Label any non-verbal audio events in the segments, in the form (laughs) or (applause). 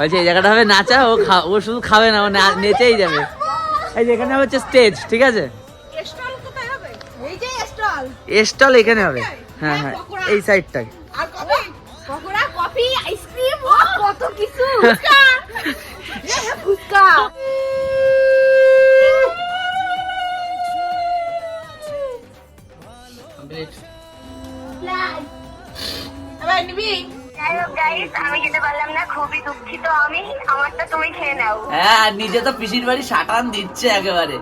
বলছে এই জায়গাটা হবে নাচা ও খা- ও শুধু খাবে না ও নেচেই যাবে। এই যে এখানে হচ্ছে স্টেজ ঠিক আছে? স্টল এখানে হবে। হ্যাঁ হ্যাঁ এই আর কফি? কফি আইসক্রিম কত কিছু। (laughs) নিজে তো পিসির বাড়ি সাটান দিচ্ছে একেবারে।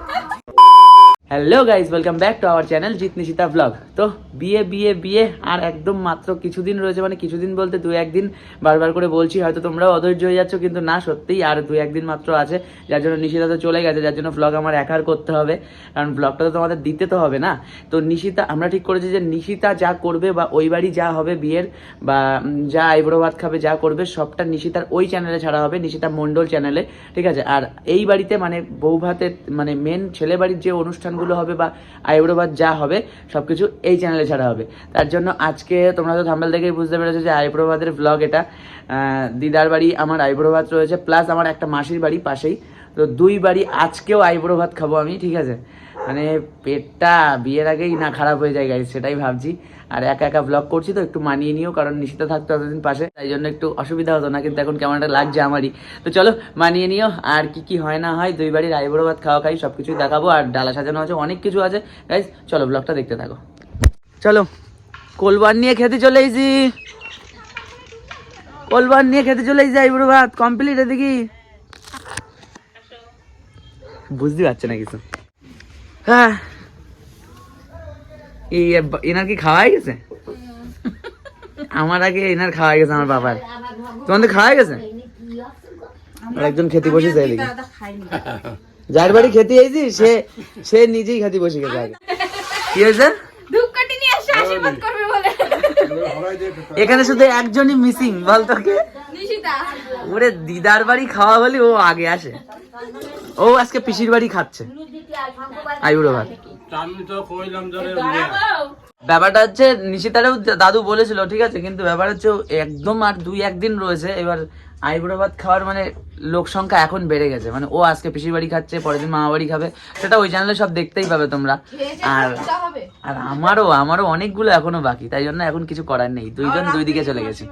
Hello guys welcome back to our channel Jeet Nishita vlog তো বিয়ে বিয়ে বিয়ে, আর একদম মাত্র কিছুদিন রয়েছে মানে কিছুদিন বলতে দু একদিন বারবার করে বলছি, হয়তো তোমরাও অধৈর্য হয়ে যাচ্ছ, কিন্তু না, সত্যিই আর দু একদিন মাত্র আছে, যার জন্য নিশিতা তো চলে গেছে, যার জন্য ব্লগ আমার একার করতে হবে, কারণ ব্লগটা তো তোমাদের দিতে তো হবে না। তো নিশিতা, আমরা ঠিক করেছি যে নিশিতা যা করবে বা ওই বাড়ি যা হবে বিয়ের, বা যা আইব্রো ভাত খাবে, যা করবে, সবটা নিশিতার ওই চ্যানেলে ছাড়া হবে, নিশিতা মণ্ডল চ্যানেলে ঠিক আছে? আর এই বাড়িতে মানে বউ ভাতের মানে মেন ছেলে বাড়ির যে অনুষ্ঠানগুলো হবে বা আইব্রো বা যা হবে সব কিছু এই চ্যানেলে ছাড়া হবে। তার জন্য আজকে তোমরা তো থাম্বেল দেখেই বুঝতে পেরেছ যে আইব্রো ভাতের ব্লগ এটা দিদার বাড়ি আমার আইব্রো ভাত রয়েছে প্লাস আমার একটা মাসির বাড়ি পাশেই। তো দুই বাড়ি আজকেও আইব্রো ভাত খাব আমি, ঠিক আছে? মানে পেটটা বিয়ের আগেই না খারাপ হয়ে যায় গাইজ সেটাই ভাবছি। আর একা একা ব্লগ করছি তো, একটু মানিয়ে নিও, কারণ নিশ্চিত থাকতো এতদিন পাশে, তাই জন্য একটু অসুবিধা হতো না, কিন্তু এখন কেমন একটা লাগছে আমারই। তো চলো, মানিয়ে নিও, আর কি কি হয় না হয়, দুই বাড়ির আইবুড়ো ভাত খাওয়া খাই সব কিছুই দেখাবো, আর ডালা সাজানো আছে, অনেক কিছু আছে গাইজ চলো ব্লগটা দেখতে থাকো। চলো কোলবার নিয়ে খেতে চলে এসেছি। কোলবার নিয়ে খেতে চলে এসেছি আইবুড়ো ভাত কমপ্লিট এদিকে বুঝতে পারছে না কিছু। হ্যাঁ এনার কি খাওয়া হয়ে গেছে? আমার আগে এনার খাওয়া গেছে আমার বাবার। তোমাদের খাওয়া হয়ে গেছে? আর একজন খেতে বসেছে এদিকে যার বাড়ি খেতে এসেছি সে সে নিজেই খেতে বসে গেছে আগে। কি হয়েছে? এখানে শুধু একজনই মিসিং বল তোকে ওরে দিদার বাড়ি খাওয়া বলি ও আগে আসে। ও আজকে পিসির বাড়ি খাচ্ছে। আইবুড়ো ভাত। ব্যাপারটা হচ্ছে নিশিতারেও দাদু বলেছিল ঠিক আছে কিন্তু ব্যাপার হচ্ছে ও একদম আর দুই একদিন রয়েছে এবার আইবুড়ো ভাত খাওয়ার মানে লোক সংখ্যা এখন বেড়ে গেছে। মানে ও আজকে পিসির বাড়ি খাচ্ছে পরের দিন মামা বাড়ি খাবে। সেটা ওই চ্যানেলে সব দেখতেই পাবে তোমরা। আর আর আমারও আমারও অনেকগুলো এখনও বাকি তাই জন্য এখন কিছু করার নেই। দুইজন দুই দিকে চলে গেছে।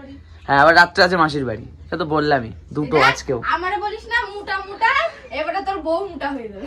হ্যাঁ আবার রাত্রে আছে মাসির বাড়ি। সে তো বললামই দুটো আজকেও। আমারে বলিস না মোটা মোটা এবারে তোর বউ মোটা হয়ে যাবে।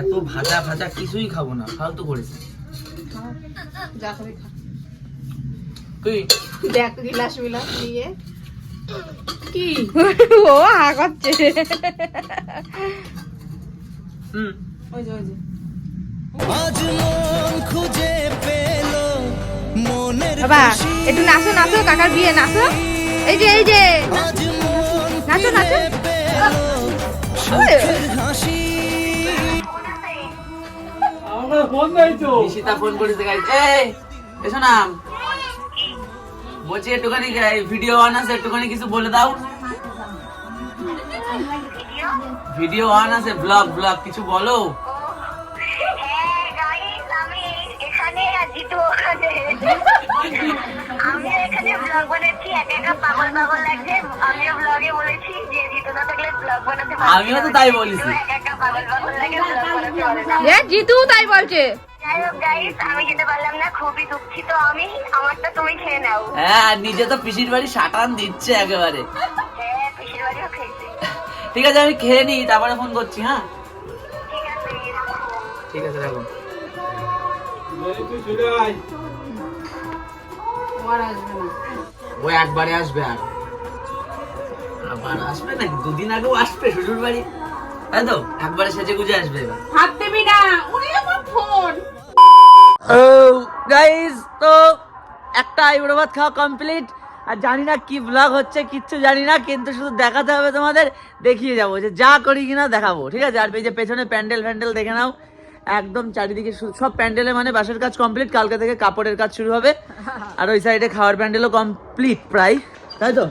এত ভাজা ভাজা কিছুই খাব না ফালতু করেছে যা খাবি খা। তুই দেখ গিলাস বিলাস দিয়ে কি? ও হা করছে। হুম। ওই যে ওই যে। আজ মন খুঁজে পেল মনের বাবা। একটু নাচো নাচো কাকার বিয়ে নাচো। এই যে এই যে। নাচো, নাচো। নিশিতা ফোন করেছে গাইজ এই এসো না বলছি একটুখানি ভিডিও অন আছে একটুখানি কিছু বলে দাও। ভিডিও ভিডিও অন আছে ব্লগ ব্লগ কিছু বলো। (laughs) হ্যাঁ গাইস আমি এখানে আর জিতু ওখানে। (laughs) ব্লগ বানাচ্ছি একা একা পাগল পাগল লাগছে আমিও ব্লগে বলেছি যে জিতু না থাকলে ব্লগ বানাতে আমিও তো তাই বলেছি। জিতু একা একা পাগল পাগল লাগে ব্লগ বানাতে পারে না এ জিতু তাই বলছে। যাই হোক গাইস আমি যেতে পারলাম না খুবই দুঃখিত আমি। আমারটা তুমি খেয়ে নাও। হ্যাঁ নিজে তো পিসির বাড়ি সাটান দিচ্ছে একেবারে। হ্যাঁ পিসির বাড়িও খেয়েছি। ঠিক আছে আমি খেয়ে নিই তারপরে ফোন করছি হ্যাঁ? ঠিক আছে রাখো। ঠিক আছে রাখো। ও একবারে আসবে আর। আবার আসবে না দুদিন আগেও আসবে শ্বশুর বাড়ি তাই তো? একবারে সেজে গুজে আসবে এবার। হাত দিবি না উনি আমার ফোন। ও গাইস তো একটা আইবুড়ো ভাত খাওয়া কমপ্লিট আর জানি না কি ব্লগ হচ্ছে কিচ্ছু জানি না কিন্তু শুধু দেখাতে হবে তোমাদের দেখিয়ে যাব যে যা করি কিনা দেখাবো ঠিক আছে? আর এই যে পেছনে প্যান্ডেল ফ্যান্ডেল দেখে নাও। একদম চারিদিকে সব প্যান্ডেলে মানে বাসের কাজ কমপ্লিট কালকে থেকে কাপড়ের কাজ শুরু হবে। আর ওই সাইডে খাওয়ার প্যান্ডেলও কমপ্লিট প্রায় তাই তো?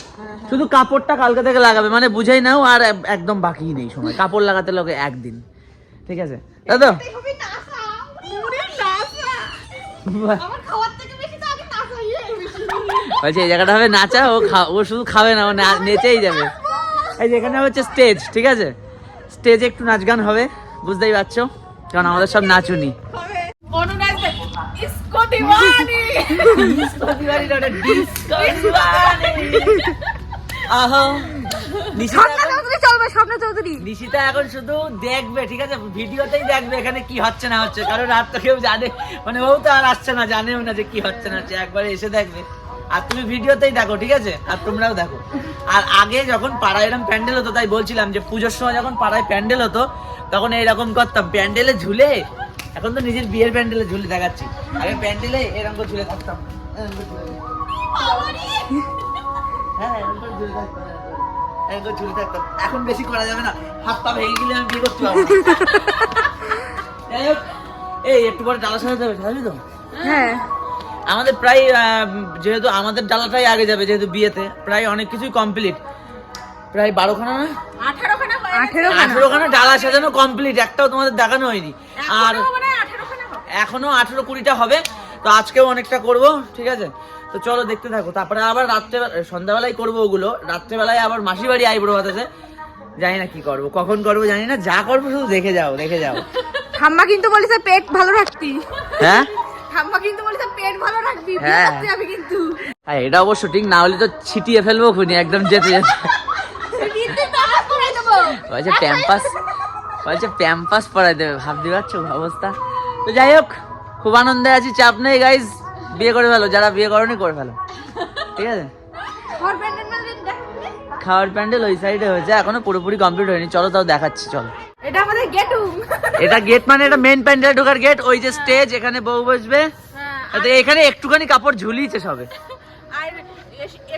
শুধু কাপড়টা কালকে থেকে লাগাবে মানে বুঝাই নাও আর একদম বাকি নেই সময়। কাপড় লাগাতে লাগে একদিন ঠিক আছে? তাই তো? বলছে এই জায়গাটা হবে নাচা ও ও শুধু খাবে না ও নেচেই যাবে। এই যে এখানে হচ্ছে স্টেজ ঠিক আছে? স্টেজে একটু নাচ গান হবে বুঝতেই পারছ? কারণ আমাদের সব নাচুনি। অনুরাগ ইসকো দিওয়ানি আহো নিশিতা এখন- চলবে স্বপ্ন চৌধুরী। নিশিতা এখন শুধু দেখবে ঠিক আছে? ভিডিওতেই দেখবে এখানে কি হচ্ছে না হচ্ছে। কারণ আর তো কেউ জানে। মানে ও তো আর আসছে না জানেও না যে কি হচ্ছে না হচ্ছে। একবার এসে দেখবে। আর তুমি ভিডিওতেই দেখো, ঠিক আছে? আর তোমরাও দেখো। আর আগে যখন পাড়ায় এরকম প্যান্ডেল হতো, তাই বলছিলাম যে পুজোর সময় যখন পাড়ায় প্যান্ডেল হতো, তখন এইরকম করতাম। প্যান্ডেলে ঝুলে, এখন তো নিজের বিয়ের প্যান্ডেলে ঝুলে দেখাচ্ছি। আগে প্যান্ডেলে এরকম ঝুলে থাকতাম। হ্যাঁ এরকম ঝুলে থাকতাম। ঝুলে থাকতাম। এখন বেশি করা যাবে না। হাত ভেঙে গেলে আমি বিয়ে করতে পারব এই একটু পরে ডালা সাজাতে হবে, সাজাবি তো? হ্যাঁ। আমাদের প্রায় যেহেতু আমাদের ডালাটাই আগে যাবে যেহেতু বিয়েতে প্রায় অনেক কিছুই কমপ্লিট প্রায় বারোখানা না আঠারো খানা আঠেরো আঠেরোখানা। ডালা সাজানো কমপ্লিট একটাও তোমাদের দেখানো হয়নি। আর আঠেরো এখনও আঠেরো কুড়িটা হবে। তো আজকেও অনেকটা করব ঠিক আছে? তো চলো দেখতে থাকো। তারপরে আবার রাত্রে সন্ধ্যাবেলায় করব ওগুলো। রাত্রেবেলায় আবার মাসি বাড়ি আইবুড়ো ভাত আছে জানি না কি করব কখন করব জানি না। যা করব শুধু দেখে যাও দেখে যাও। ঠাম্মা কিন্তু বলেছে পেট ভালো রাখতি। হ্যাঁ? ঠাম্মা কিন্তু পেট ভালো রাখবি হ্যাঁ। বিয়ে করতে যাবি কিন্তু। হ্যাঁ এটা অবশ্য ঠিক না হলে তো ছিটিয়ে ফেলব খুনি একদম যেতে যেতে। কিন্তু প্যাম্পাস পরাই দেবো। বলছে প্যাম্পাস বলছে প্যাম্পাস পরাই দেবে ভাবতে পারছ অবস্থা? তো যাই হোক খুব আনন্দে আছি চাপ নেই গাইজ বিয়ে করে ফেলো যারা বিয়ে করনি করে ফেলো। ঠিক আছে? ঘর প্যান্ডেল ম্যান্ডেল দেখাবি? খাওয়ার প্যান্ডেল ওই সাইডে হয়েছে এখনও পুরোপুরি কমপ্লিট হয়নি চলো তাও দেখাচ্ছি চলো। এটা আমাদের গেটুম এটা গেট মানে এটা মেন প্যান্ডেল ঢোকার গেট ওই যে স্টেজ এখানে বউ বসবে। এখানে একটুখানি কাপড় ঝুলিয়েছে সবে। আর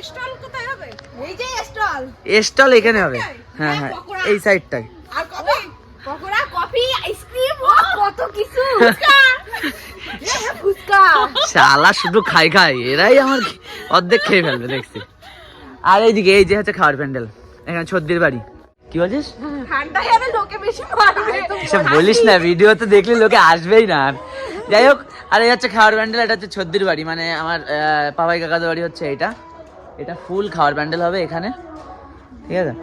স্টল কোথায় হবে? এই যে স্টল স্টল এখানে হবে। হ্যাঁ হ্যাঁ এই সাইডটাই আর coffee? Pakora coffee ice cream ও কত কিছু। ফুচকা। শালা শুধু খাই খাই। এরাই আমার অর্ধেক খেয়ে ফেলবে দেখছি। আর এইদিকে এই যে হচ্ছে খাওয়ার প্যান্ডেল। এখানে ছদ্দির বাড়ি। কি বলছিস? ঠান্ডা হলে লোকে বেশি মারবে এসব বলিস না ভিডিওতে দেখলে লোকে আসবেই না আর। যাই হোক, আর এই হচ্ছে খাওয়ার প্যান্ডেল এটা হচ্ছে ছদ্দির বাড়ি। মানে আমার পাপাই কাকাদের বাড়ি হচ্ছে এটা। এটা ফুল খাওয়ার প্যান্ডেল হবে এখানে। ঠিক আছে?